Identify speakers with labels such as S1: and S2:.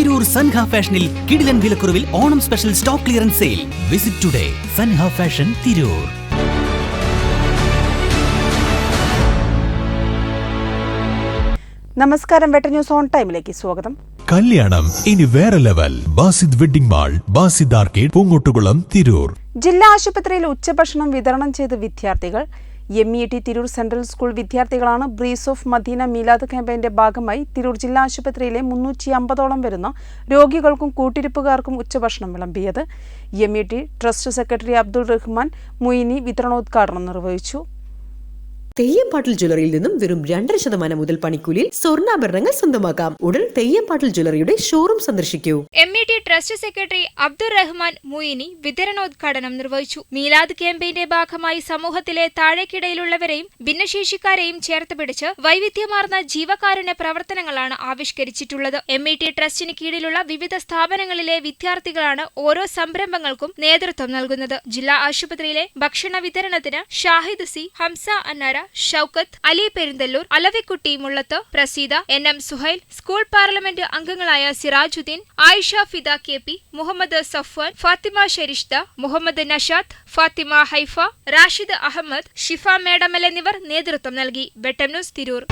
S1: തിരൂർ സൻഹ ഫാഷനിൽ കിടിലൻ വിലക്കുറവിൽ Onam special stock clearance sale. Visit today Sanha fashion Tirur.
S2: നമസ്കാരം വെട്ട ന്യൂസ് ഓൺ ടൈമിലേക്ക് സ്വാഗതം.
S3: കല്യാണം ഇനി വേറെ level. Basid wedding mall Basid arcade Poongottukulam Tirur.
S2: ജില്ലാ ആശുപത്രിയിൽ ഉച്ചഭക്ഷണം വിതരണം ചെയ്ത വിദ്യാർത്ഥികൾ M E T Tirur central school വിദ്യാർത്ഥികളാണ് ബ്രീസ് ഓഫ് മദീന മീലാദ് ക്യാമ്പയിന്റെ ഭാഗമായി തിരൂർ ജില്ലാ ആശുപത്രിയിലെ മുന്നൂറ്റി അമ്പതോളം വരുന്ന രോഗികൾക്കും കൂട്ടിരിപ്പുകാർക്കും ഉച്ചഭക്ഷണം വിളമ്പിയത്. M E T trust secretary Abdul Rahman Muini വിതരണോദ്ഘാടനം നിർവഹിച്ചു.
S4: തെയ്യംപാട്ടിൽ ജ്വല്ലറിയിൽ നിന്നും വെറും രണ്ടര ശതമാനം മുതൽ പണിക്കൂലിയിൽ സ്വർണാഭരണങ്ങൾ സ്വന്തമാക്കാം. ഉടൻ തെയ്യംപാട്ടിൽ ജ്വല്ലറിയുടെ ഷോറൂം സന്ദർശിക്കൂ.
S5: M E T trust secretary Abdul Rahman Muini വിതരണോദ്ഘാടനം നിർവഹിച്ചു. മീലാദ് ക്യാമ്പയിന്റെ ഭാഗമായി സമൂഹത്തിലെ താഴേക്കിടയിലുള്ളവരെയും ഭിന്നശേഷിക്കാരെയും ചേർത്ത് പിടിച്ച് വൈവിധ്യമാർന്ന ജീവകാരുണ്യ പ്രവർത്തനങ്ങളാണ് ആവിഷ്കരിച്ചിട്ടുള്ളത്. എം ഇ ടി ട്രസ്റ്റിന് കീഴിലുള്ള വിവിധ സ്ഥാപനങ്ങളിലെ വിദ്യാർത്ഥികളാണ് ഓരോ സംരംഭങ്ങൾക്കും നേതൃത്വം നൽകുന്നത്. ജില്ലാ ആശുപത്രിയിലെ ഭക്ഷണ വിതരണത്തിന് Shahid C Hamsa Annara Shoukath Ali Perinthalloor Alavikutty Mullath Praseeda N M Suhail school parliament അംഗങ്ങളായ സിറാജുദ്ദീൻ ആയിഷ ഫിദ കെ പി മുഹമ്മദ് സഫ്വാൻ ഫാത്തിമ ഷെരിഷ്ത മുഹമ്മദ് നഷാദ് ഫാത്തിമ ഹൈഫ റാഷിദ് അഹമ്മദ് ഷിഫ മേഡമൽ എന്നിവർ നേതൃത്വം നൽകി. വെട്ടം ന്യൂസ് തിരൂർ.